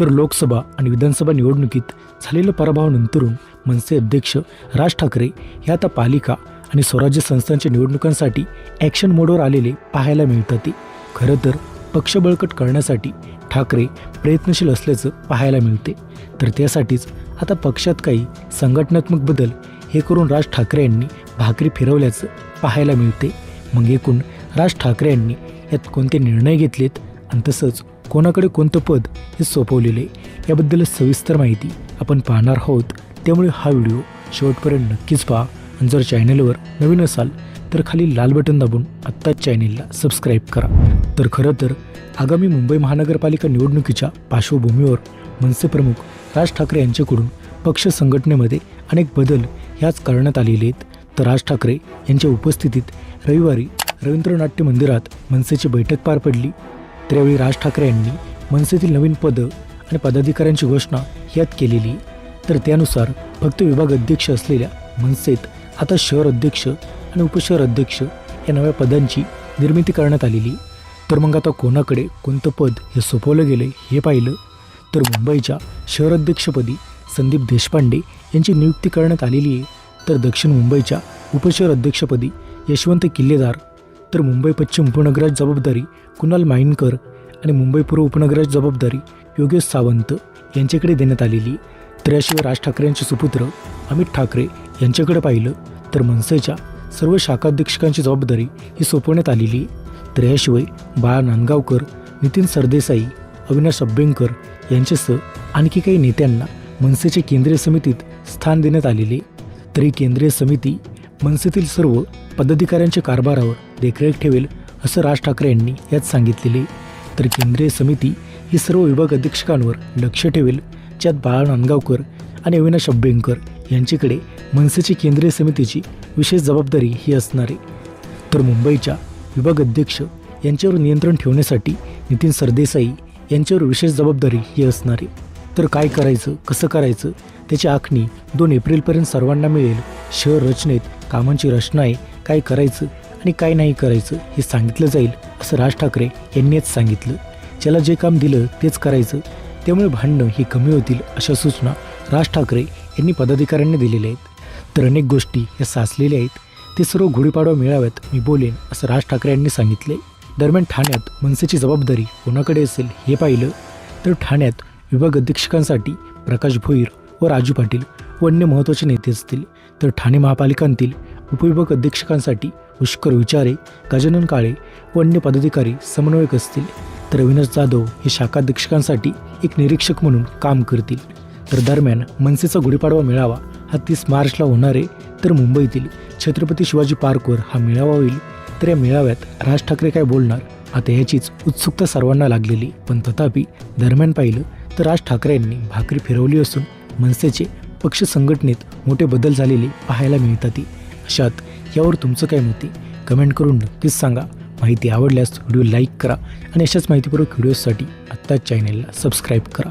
तर लोकसभा आणि विधानसभा निवडणुकीत झालेल्या पराभवानंतरून मनसे अध्यक्ष राज ठाकरे हे आता पालिका आणि स्वराज्य संस्थांच्या निवडणुकांसाठी ॲक्शन मोडवर आलेले पाहायला मिळतात. खरं तर पक्ष बळकट करण्यासाठी ठाकरे प्रयत्नशील असल्याचं पाहायला मिळते. तर त्यासाठीच आता पक्षात काही संघटनात्मक बदल हे करून राज ठाकरे यांनी भाकरी फिरवल्याचं पाहायला मिळते. मग एकूण राज ठाकरे यांनी यात कोणते निर्णय घेतलेत? आणि तसंच कोणाकडे कोणतं पद हे सोपवलेले याबद्दल सविस्तर माहिती आपण पाहणार आहोत. त्यामुळे हा व्हिडिओ शेवटपर्यंत नक्कीच पहा. आणि जर चॅनलवर नवीन असाल तर खाली लाल बटन दाबून आत्ताच चॅनेलला सबस्क्राईब करा. तर खरं तर आगामी मुंबई महानगरपालिका निवडणुकीच्या पार्श्वभूमीवर मनसे प्रमुख राज ठाकरे यांच्याकडून पक्ष संघटनेमध्ये अनेक बदल ह्याच करण्यात आलेले आहेत. तर राज ठाकरे यांच्या उपस्थितीत रविवारी रवींद्रनाट्य मंदिरात मनसेची बैठक पार पडली. तर यावेळी राज ठाकरे यांनी मनसेतील नवीन पदं आणि पदाधिकाऱ्यांची घोषणा यात केलेली. तर त्यानुसार फक्त विभाग अध्यक्ष असलेल्या मनसेत आता शहर अध्यक्ष आणि उपशहर अध्यक्ष या नव्या पदांची निर्मिती करण्यात आलेली. तर मग आता कोणाकडे कोणतं पद हे सोपवलं गेलं हे पाहिलं. तर मुंबईच्या शहर अध्यक्षपदी संदीप देशपांडे यांची नियुक्ती करण्यात आलेली आहे. तर दक्षिण मुंबईच्या उपशहर अध्यक्षपदी यशवंत किल्लेदार तर मुंबई पश्चिम उपनगराची जबाबदारी कुणाल माइनकर आणि मुंबई पूर्व उपनगराची जबाबदारी योगेश सावंत यांच्याकडे देण्यात आलेली. तर याशिवाय राज ठाकरे यांचे सुपुत्र अमित ठाकरे यांच्याकडे पाहिलं तर मनसेच्या सर्व शाखाध्यक्षकांची जबाबदारी ही सोपवण्यात आलेली. त्र्याशिवाय तर याशिवाय बाळा नांदगावकर नितीन सरदेसाई अविनाश अभ्यंकर यांच्यासह आणखी काही नेत्यांना मनसेच्या केंद्रीय समितीत स्थान देण्यात आलेले. तरी केंद्रीय समिती मनसेतील सर्व पदाधिकाऱ्यांच्या कारभारावर देखरेख ठेवेल असं राज ठाकरे यांनी यात सांगितलेले. तर केंद्रीय समिती ही सर्व विभाग अधीक्षकांवर लक्ष ठेवेल ज्यात बाळा नांदगावकर आणि अविनाश अभ्यंकर यांच्याकडे मनसेची केंद्रीय समितीची विशेष जबाबदारी ही असणार आहे. तर मुंबईच्या विभाग अध्यक्ष यांच्यावर नियंत्रण ठेवण्यासाठी नितीन सरदेसाई यांच्यावर विशेष जबाबदारी ही असणार आहे. तर काय करायचं कसं करायचं? त्याची आखणी दोन एप्रिलपर्यंत सर्वांना मिळेल. शहर रचनेत कामांची रचना आहे काय करायचं आणि काय नाही करायचं हे सांगितलं जाईल असं राज ठाकरे यांनीच सांगितलं. ज्याला जे काम दिलं तेच करायचं. त्यामुळे भांडणं ही कमी होतील अशा सूचना राज ठाकरे यांनी पदाधिकाऱ्यांना दिलेल्या आहेत. तर अनेक गोष्टी या साचलेल्या आहेत. ते सर्व गुढीपाडवा मेळाव्यात मी बोलेन असं राज ठाकरे यांनी सांगितले दरम्यान ठाण्यात मनसेची जबाबदारी कोणाकडे असेल हे पाहिलं. तर ठाण्यात विभाग अधीक्षकांसाठी प्रकाश भोईर व राजू पाटील व अन्य महत्त्वाचे नेते असतील तर ठाणे महापालिकांतील उपविभाग अधीक्षकांसाठी पुष्कर विचारे गजानन काळे व अन्य पदाधिकारी समन्वयक असतील तर अविनाश जाधव हे शाखाध्यक्षकांसाठी एक निरीक्षक म्हणून काम करतील. तर दरम्यान मनसेचा गुढीपाडवा मेळावा हा तीस मार्चला होणार आहे. तर मुंबईतील छत्रपती शिवाजी पार्कवर हा मेळावा होईल. तर या मेळाव्यात राज ठाकरे काय बोलणार? आता याचीच उत्सुकता सर्वांना लागलेली पण तथापि दरम्यान पाहिलं तर राज ठाकरे यांनी भाकरी फिरवली असून मनसेचे पक्ष संघटनेत मोठे बदल झालेले पाहायला मिळतात. अशात यावर तुमचं काय मत कमेंट करून नक्कीच सांगा. माहिती आवडल्यास व्हिडिओ लाईक करा आणि अशाच माहितीपूर्वक व्हिडिओसाठी आत्ताच चॅनेलला सबस्क्राईब करा.